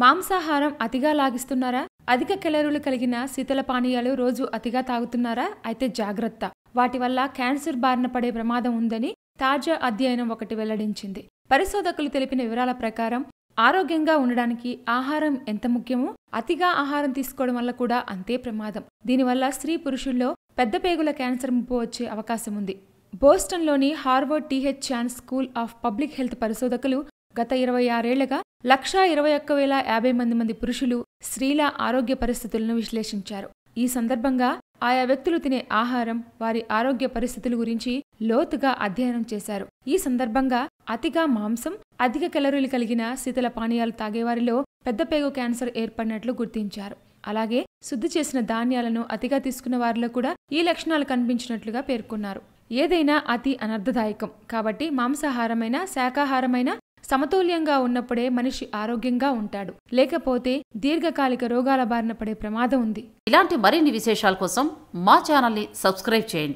మాంసాహారం అతిగా లాగిస్తున్నారా? అధిక కెలరీలు కలిగిన శీతల పానీయాలు రోజు అతిగా తాగుతున్నారా? అయితే జాగ్రత్త. వాటి వల్ల క్యాన్సర్ బారిన పడే ప్రమాదం ఉందని తాజా అధ్యయనం ఒకటి వెల్లడించింది. పరిశోధకులు తెలిపిన వివరాల ప్రకారం ఆరోగ్యంగా ఉండడానికి ఆహారం ఎంత ముఖ్యమో అతిగా ఆహారం తీసుకోవడం వల్ల కూడా అంతే ప్రమాదం. దీనివల్ల స్త్రీ పురుషుల్లో పెద్ద పేగుల క్యాన్సర్ ముప్పు వచ్చే అవకాశం ఉంది. బోస్టన్లోని Harvard T H Chan school of public health పరిశోధకులు గత ఇరవై ఆరేళ్ళుగా లక్షా ఇరవై ఒక్క వేల యాభై మంది మంది పురుషులు స్త్రీల ఆరోగ్య పరిస్థితులను విశ్లేషించారు. ఈ సందర్భంగా ఆయా వ్యక్తులు తినే ఆహారం వారి ఆరోగ్య పరిస్థితుల గురించి లోతుగా అధ్యయనం చేశారు. ఈ సందర్భంగా అతిగా మాంసం అధిక కెలరీలు కలిగిన శీతల పానీయాలు తాగేవారిలో పెద్ద పేగు క్యాన్సర్ ఏర్పడినట్లు గుర్తించారు. అలాగే శుద్ధి చేసిన ధాన్యాలను అతిగా తీసుకున్న వారిలో కూడా ఈ లక్షణాలు కనిపించినట్లుగా పేర్కొన్నారు. ఏదైనా అతి అనర్థదాయకం కాబట్టి మాంసాహారమైన శాకాహారమైన సమతుల్యంగా ఉన్నప్పుడే మనిషి ఆరోగ్యంగా ఉంటాడు. లేకపోతే దీర్ఘకాలిక రోగాల బారిన పడే ప్రమాదం ఉంది. ఇలాంటి మరిన్ని విశేషాల కోసం మా ఛానల్ని సబ్స్క్రైబ్ చేయండి.